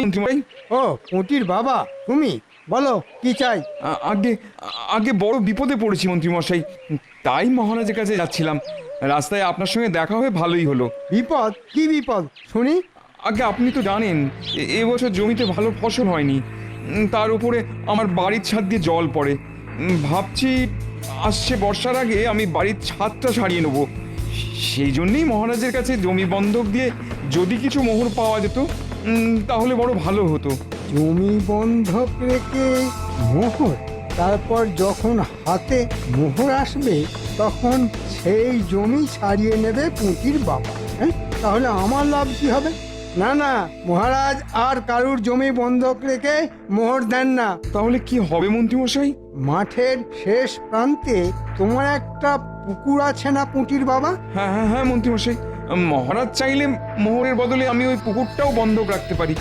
মন্ত্রীমশাই ও পুঁটির বাবা তুমি? বলো কি চাই? আ- আগে আগে বড় বিপদে পড়েছি মন্ত্রীমশাই। তাই মহারাজের কাছে যাচ্ছিলাম। রাস্তায় আপনার সঙ্গে দেখা হয়ে ভালোই হলো। বিপদ? কি বিপদ? শুনি। আগে আপনি তো জানেন এ- এবছর জমিতে ভালো ফসল হয়নি। উম, তার উপরে আমার বাড়ির ছাদ দিয়ে জল পড়ে। উম, ভাবছি আসছে বর্ষার আগে আমি বাড়ির ছাদটা সারিয়ে নেব। সেই জন্যই মহারাজের কাছে জমি বন্ধক দিয়ে যদি কিছু মোহর পাওয়া যেত তাহলে বড় ভালো হতো। জমি বন্ধক রেখে মোহর, তারপর যখন হাতে মোহর আসবে, তখন সেই জমি ছাড়িয়ে নেবে পুঁতির বাবা। হ্যাঁ তাহলে আমার লাভ কি হবে? না না মহারাজ আর কারুর জমি বন্ধক রেখে মোহর দেন না। তাহলে কি হবে মন্ত্রীমশাই? মাঠের শেষ প্রান্তে তোমার একটা পুকুর আছে না পুঁটির বাবা? হ্যাঁ হ্যাঁ হ্যাঁ মন্ত্রীমশাই। মহারাজ চাইলে মোহরের বদলে আমি ওই পুকুরটাও বন্ধক রাখতে পারি।